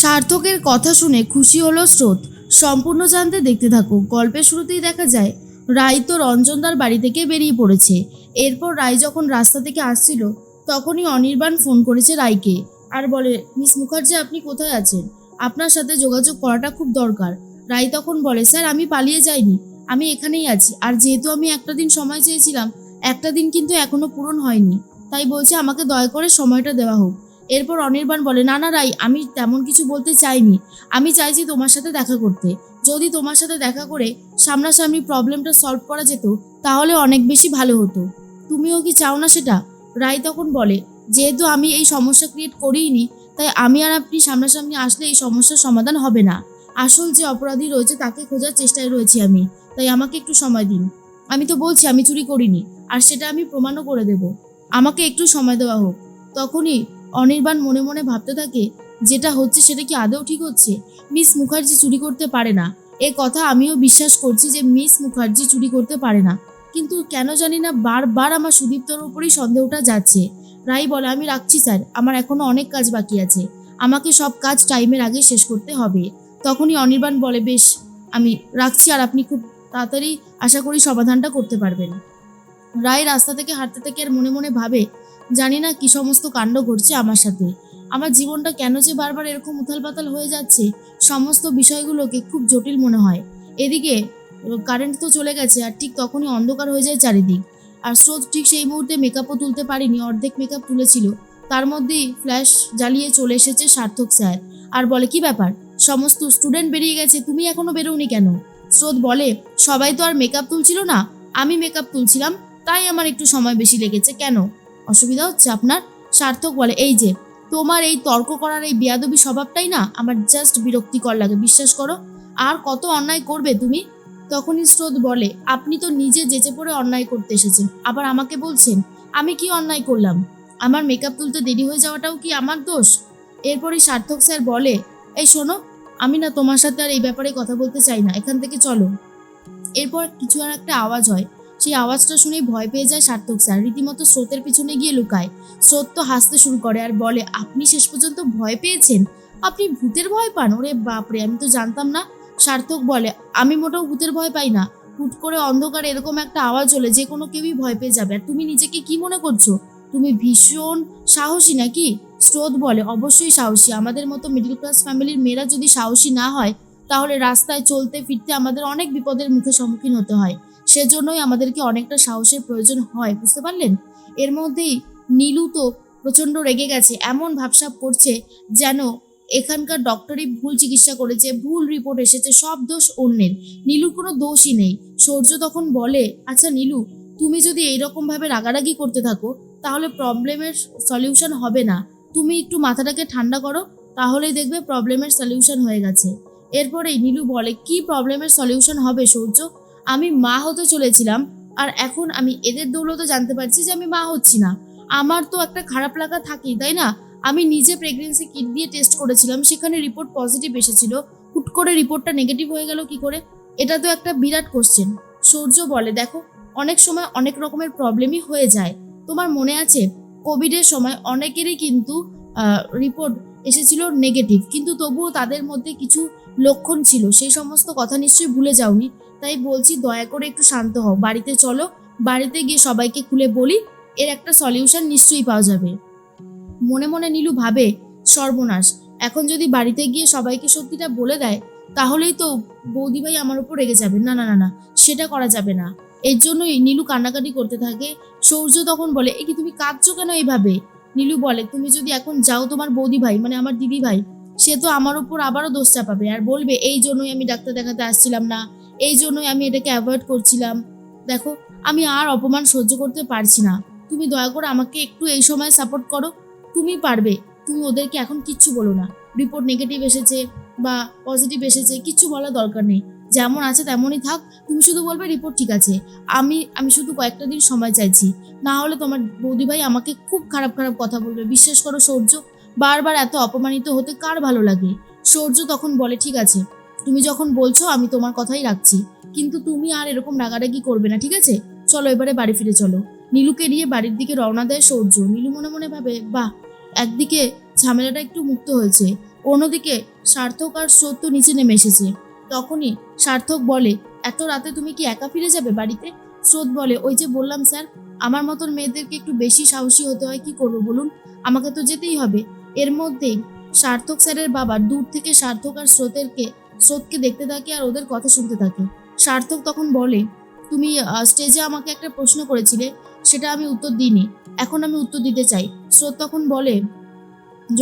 সার্থকের কথা শুনে খুশি হলো স্রোত। সম্পূর্ণ জানতে দেখতে থাকো, গল্পের শুরুতেই দেখা যায় রাই তো রঞ্জনদার বাড়ি থেকে বেরিয়ে পড়েছে। এরপর রাই যখন রাস্তা থেকে আসছিল, তখনই অনির্বাণ ফোন করেছে রায়কে আর বলে, মিস মুখার্জি, আপনি কোথায় আছেন? আপনার সাথে যোগাযোগ করাটা খুব দরকার। রাই তখন বলে, স্যার, আমি পালিয়ে যাইনি, আমি এখানেই আছি। আর যেহেতু আমি একটা দিন সময় চেয়েছিলাম, একটা দিন কিন্তু এখনও পূরণ হয়নি। তাই বলছে, আমাকে দয়া করে সময়টা দেওয়া হোক। এরপর অনির্বাণ বলে না না রাই আমি তেমন কিছু বলতে চাইনি। আমি চাইছি তোমার সাথে দেখা করতে। যদি তোমার সাথে দেখা করে সামনাসামনি প্রবলেমটা সলভ করা যেত, তাহলে অনেক বেশি ভালো হতো। তুমিও কি চাও না সেটা? রাই তখন বলে, যেহেতু আমি এই সমস্যা ক্রিয়েট করিনি তাই আমি আর আপনি সামনাসামনি আসলে এই সমস্যার সমাধান হবে না। আসল যে অপরাধী রয়েছে, তাকে খোঁজার চেষ্টায় রয়েছি আমি। তাই আমাকে একটু সময় দিন। আমি তো বলছি, আমি চুরি করিনি। আর সেটা আমি প্রমাণও করে দেব। আমাকে একটু সময় দেওয়া হোক। তখনই অনির্বাণ মনে মনে ভাবতে থাকে, যেটা হচ্ছে সেটা কি আদৌ ঠিক হচ্ছে? মিস মুখার্জি চুরি করতে পারে না। এ কথা আমিও বিশ্বাস করছি যে মিস মুখার্জি চুরি করতে পারে না। কিন্তু কেন জানি না বারবার আমার সুদীপ্তর উপরেই সন্দেহটা যাচ্ছে। রাই বলে, আমি রাখছি স্যার, আমার এখনও অনেক কাজ বাকি আছে। আমাকে সব কাজ টাইমের আগে শেষ করতে হবে। তখনই অনির্বাণ বলে, বেশ, আমি রাখছি আর আপনি খুব তাড়াতাড়ি আশা করি সমাধানটা করতে পারবেন। রায় রাস্তা থেকে হাঁটতে থেকে আর মনে মনে ভাবে জানি না কি সমস্ত কাণ্ড ঘটছে আমার সাথে। আমার জীবনটা কেন যে বারবার এরকম উথাল পাতাল হয়ে যাচ্ছে, সমস্ত বিষয়গুলোকে খুব জটিল মনে হয়। এদিকে কারেন্ট তো চলে গেছে আর ঠিক তখনই অন্ধকার হয়ে যায় চারিদিক। আর স্রোত ঠিক সেই মুহূর্তে মেকআপও তুলতে পারিনি, অর্ধেক মেকআপ তুলেছিল। তার মধ্যেই ফ্ল্যাশ জ্বালিয়ে চলে এসেছে সার্থক স্যার। আর বলে, কি ব্যাপার? সমস্ত স্টুডেন্ট বেরিয়ে গেছে, তুমি এখনও বেরোনি কেন? স্রোত বলে, সবাই তো আর মেকআপ তুলছিল না, আমি মেকআপ তুলছিলাম, তাই আমার একটু সময় বেশি লেগেছে, কেন? অসুবিধা হচ্ছে আপনার সার্থক বলে। এই যে, তোমার এই তর্ক করার এই বেয়াদবি স্বভাবটাই না আমার জাস্ট বিরক্তিকর লাগে, বিশ্বাস করো। আর কত অন্যায় করবে তুমি? তখনই স্রোত বলে, আপনি তো নিজে যেচে পড়ে অন্যায় করতে এসেছেন। আবার আমাকে বলছেন, আমি কি অন্যায় করলাম? আমার মেকআপ তুলতে দেরি হয়ে যাওয়াটাও কি আমার দোষ? এরপরই সার্থক স্যার বলে, এই শোনো, আমি না তোমার সাথে আর এই ব্যাপারে কথা বলতে চাই না, এখান থেকে চলো। এরপর কিছু আর একটা আওয়াজ হয়। সেই আওয়াজটা শুনে ভয় পেয়ে যায় সার্থক স্যার। রীতিমতো স্রোতের পিছনে গিয়ে লুকায়। স্রোত তো হাসতে শুরু করে আর বলে, আপনি শেষ পর্যন্ত ভয় পেয়েছেন? আপনি ভূতের ভয় পান? ওরে বাপরে আমি তো জানতাম না। সার্থক বলে, আমি মোটেও ভূতের ভয় পাই না। হুট করে অন্ধকারে এরকম একটা আওয়াজ হলে যে কোনো কেউই ভয় পেয়ে যাবে। আর তুমি নিজেকে কি মনে করছ? তুমি ভীষণ সাহসী নাকি? স্রোত বলে, অবশ্যই সাহসী। আমাদের মতো মিডল ক্লাস ফ্যামিলির মেয়েরা যদি সাহসী না হয়, তাহলে রাস্তায় চলতে ফিরতে আমাদের অনেক বিপদের মুখে সম্মুখীন হতে হয়। সেজন্যই আমাদেরকে অনেকটা সাহসের প্রয়োজন হয়, বুঝতে পারলেন? এর মধ্যেই নীলু তো প্রচণ্ড রেগে গেছে, এমন ভাবসাব করছে যেন এখানকার ডক্টরই ভুল চিকিৎসা করেছে, ভুল রিপোর্ট এসেছে, সব দোষ অন্যের। নীলুর কোনো দোষই নেই। সূর্য তখন বলে আচ্ছা নীলু, তুমি যদি এইরকম ভাবে রাগারাগি করতে থাকো, তাহলে প্রবলেমের সলিউশন হবে না। তুমি একটু মাথাটাকে ঠান্ডা করো, তাহলেই দেখবে প্রবলেমের সলিউশন হয়ে গেছে। এরপরেই নীলু বলে, কি প্রবলেমের সলিউশন হবে সূর্য? আমি মা হতে চলেছিলাম, আর এখন আমি এদের দৌলতে জানতে পারছি যে আমি মা হচ্ছি না। আমার তো একটা খারাপ লাগা থাকেই, তাই না? আমি নিজে প্রেগনেন্সি কিট দিয়ে টেস্ট করেছিলাম, সেখানে রিপোর্ট পজিটিভ এসেছিল। হুট করে রিপোর্টটা নেগেটিভ হয়ে গেল কি করে? এটা তো একটা বিরাট কোশ্চেন সূর্য বলে, দেখো, অনেক সময় অনেক রকমের প্রবলেমই হয়ে যায়। তোমার মনে আছে? কোভিডের সময় অনেকেরই কিন্তু রিপোর্ট এসেছিল নেগেটিভ কিন্তু তবুও তাদের মধ্যে কিছু লক্ষণ ছিল। সেই সমস্ত কথা নিশ্চয়ই ভুলে যাওনি, তাই বলছি দয়া করে একটু শান্ত হও। বাড়িতে চলো, বাড়িতে গিয়ে সবাইকে খুলে বলি, এর একটা সলিউশন নিশ্চয়ই পাওয়া যাবে। মনে মনে নীলু ভাবে, সর্বনাশ, এখন যদি বাড়িতে গিয়ে সবাইকে সত্যিটা বলে দেয়, তাহলেই তো বৌদিভাই আমার উপর রেগে যাবে। না না না না, সেটা করা যাবে না। এর জন্যই নীলু কান্নাকাটি করতে থাকে, সৌর্য তখন বলে এ কি তুমি কাঁদছো কেন এইভাবে? নীলু বলে, তুমি যদি এখন যাও তোমার বৌদি ভাই মানে আমার দিদি ভাই, সে তো আমার উপর আবারও দোষ চাপাবে আর বলবে, এই জন্যই আমি ডাক্তার দেখাতে আসছিলাম না, এই জন্যই আমি এটাকে অ্যাভয়েড করছিলাম। দেখো, আমি আর অপমান সহ্য করতে পারছি না। তুমি দয়া করে আমাকে একটু এই সময় সাপোর্ট করো, তুমি পারবে। তুমি ওদেরকে এখন কিচ্ছু বলো না। রিপোর্ট নেগেটিভ এসেছে বা পজিটিভ এসেছে, কিচ্ছু বলার দরকার নেই। যেমন আছে তেমনই থাক, তুমি শুধু বলবে রিপোর্ট ঠিক আছে। আমি আমি শুধু কয়েকটা দিন সময় চাইছি। না হলে তোমার বৌদি ভাই আমাকে খুব খারাপ খারাপ কথা বলবে। বিশ্বাস করো সৌর্য, বারবার এত অপমানিত হতে কার ভালো লাগে? সৌর্য তখন বলে, ঠিক আছে, তুমি যখন বলছো আমি তোমার কথাই রাখছি। কিন্তু তুমি আর এরকম রাগারাগি করবে না, ঠিক আছে? চলো এবারে বাড়ি ফিরে চলো। নীলুকে নিয়ে বাড়ির দিকে রওনা দেয় সৌর্য। নীলু মনে মনে ভাবে, বাহ, একদিকে ঝামেলাটা একটু মুক্ত হয়েছে। অন্যদিকে সার্থক আর সত্য নিচে নেমে এসেছে। তখনই সার্থক বলে, এত রাতে তুমি কি একা ফিরে যাবে বাড়িতে? স্রোত বলে, ওই যে বললাম স্যার, আমার মতন মেয়েদেরকে একটু বেশি সাহসী হতে হয়, কি করব বলুন? আমাকে তো যেতেই হবে। এর মধ্যেই সার্থক স্যারের বাবা দূর থেকে সার্থক আর স্রোতেরকে, স্রোতকে দেখতে থাকে আর ওদের কথা শুনতে থাকে। সার্থক তখন বলে, তুমি স্টেজে আমাকে একটা প্রশ্ন করেছিলে, সেটা আমি উত্তর দিইনি। এখন আমি উত্তর দিতে চাই। স্রোত তখন বলে,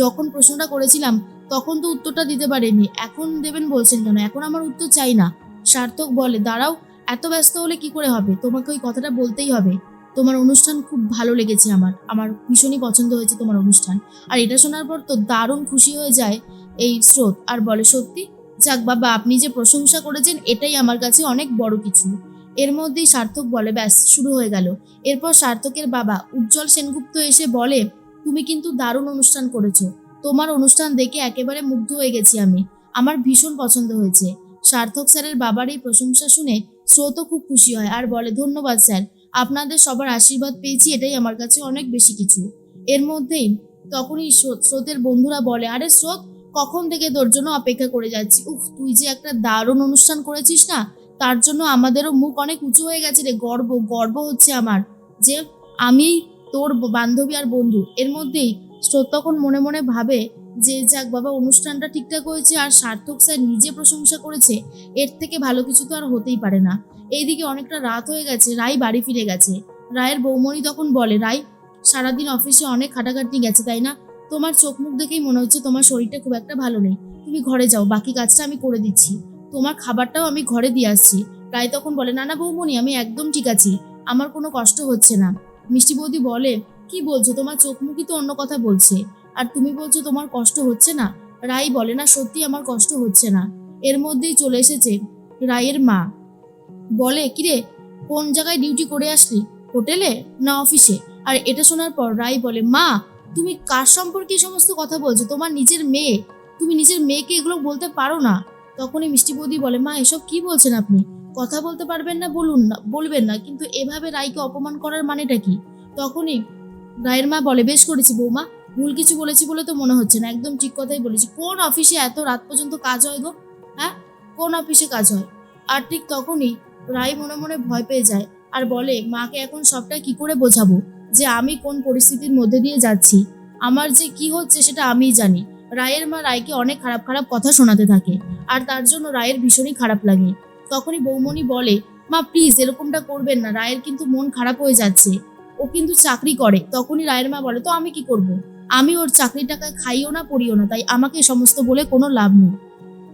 যখন প্রশ্নটা করেছিলাম তখন তো উত্তরটা দিতে পারেনি। এখন দেবেন বলছেন কেন? এখন আমার উত্তর চাই না। সার্থক বলে, দাঁড়াও, এত ব্যস্ত হলে কি করে হবে? তোমাকে ওই কথাটা বলতেই হবে। তোমার অনুষ্ঠান খুব ভালো লেগেছে আমার। আমার ভীষণই পছন্দ হয়েছে তোমার অনুষ্ঠান। আর এটা শোনার পর তো দারুণ খুশি হয়ে যায় এই স্রোত। আর বলে, সত্যি? যাক বাবা, আপনি যে প্রশংসা করেছেন, এটাই আমার কাছে অনেক বড় কিছু। এর মধ্যেই সার্থক বলে, ব্যাস, শুরু হয়ে গেল। এরপর সার্থকের বাবা, উজ্জ্বল সেনগুপ্ত এসে বলে, তুমি কিন্তু দারুণ অনুষ্ঠান করেছ। তোমার অনুষ্ঠান দেখে একেবারে মুগ্ধ হয়ে গেছি আমি। আমার ভীষণ পছন্দ হয়েছে। সার্থক স্যারের বাবার এই প্রশংসা শুনে স্রোতও খুব খুশি হয় আর বলে, ধন্যবাদ স্যার, আপনাদের সবার আশীর্বাদ পেয়েছি, এটাই আমার কাছে অনেক বেশি কিছু। এর মধ্যেই তখনই স্রোত- স্রোতের বন্ধুরা বলে, আরে স্রোত, কখন থেকে তোর জন্য অপেক্ষা করে যাচ্ছি? উফ, তুই যে একটা দারুণ অনুষ্ঠান করেছিস না, তার জন্য আমাদেরও মুখ অনেক উঁচু হয়ে গেছে রে, গর্ব গর্ব হচ্ছে আমার যে আমি তোর বান্ধবী আর বন্ধু। এর মধ্যেই স্রোত তখন মনে মনে ভাবে যে যাক বাবা, অনুষ্ঠানটা ঠিকঠাক হয়েছে আর সার্থক স্যার নিজে প্রশংসা করেছে, এর থেকে ভালো কিছু তো আর হতেই পারে না। এইদিকে অনেকটা রাত হয়ে গেছে রাই বাড়ি ফিরে গেছে। রায়ের বৌমণি তখন বলে রাই সারাদিন অফিসে অনেক খাটাখাটনি গেছে, তাই না? তোমার চোখ মুখ দেখেই মনে হচ্ছে তোমার শরীরটা খুব একটা ভালো নেই। তুমি ঘরে যাও, বাকি কাজটা আমি করে দিচ্ছি। তোমার খাবারটাও আমি ঘরে দিয়ে আসছি। রায় তখন বলে, না না বৌমণি, আমি একদম ঠিক আছি। আমার কোনো কষ্ট হচ্ছে না। মিষ্টি বৌদি বলে কি বলছো? তোমার চোখ মুখই তো অন্য কথা বলছে। আর তুমি বলছো তোমার কষ্ট হচ্ছে না। রাই বলে না, সত্যি আমার কষ্ট হচ্ছে না। এর মধ্যেই চলে এসেছে রায়ের মা। বলে, কিরে, কোন জায়গায় ডিউটি করে আসলি? হোটেলে না অফিসে? আর এটা শোনার পর রাই বলে, মা, তুমি কার সম্পর্কে সমস্ত কথা বলছো? তোমার নিজের মেয়ে। তুমি নিজের মেয়েকে এগুলো বলতে পারো না? তখনই মিষ্টি বৌদি বলে, মা, এসব কি বলছেন আপনি? কথা বলতে পারবেন না, বলুন না, বলবেন না। কিন্তু এভাবে রাইকে অপমান করার মানেটা কি? তখনই রায়ের মা বলে, বেশ করেছি বৌমা, ভুল কিছু বলেছি বলে তো মনে হচ্ছে না, একদম ঠিক কথাই বলেছি। কোন অফিসে এত রাত পর্যন্ত কাজ হয় গো? হ্যাঁ? কোন অফিসে কাজ হয়? আর ঠিক তখনই রাই মনে মনে ভয় পেয়ে যায় আর বলে, মাকে এখন সবটা কি করে বোঝাবো যে আমি কোন পরিস্থিতির মধ্যে দিয়ে যাচ্ছি? আমার যে কি হচ্ছে সেটা আমিই জানি। রায়ের মা রায়কে অনেক খারাপ খারাপ কথা শোনাতে থাকে আর তার জন্য রায়ের ভীষণই খারাপ লাগে। তখনই বৌমণি বলে, মা প্লিজ এরকমটা করবেন না, রায়ের কিন্তু মন খারাপ হয়ে যাচ্ছে। ও কিন্তু চাকরি করে, তখনই রায়ের মা বলে, তো আমি কি করব? আমি ওর চাকরি টাকায় খাইও না, পড়িও না, তাই আমাকে সমস্ত বলে কোনো লাভ নেই।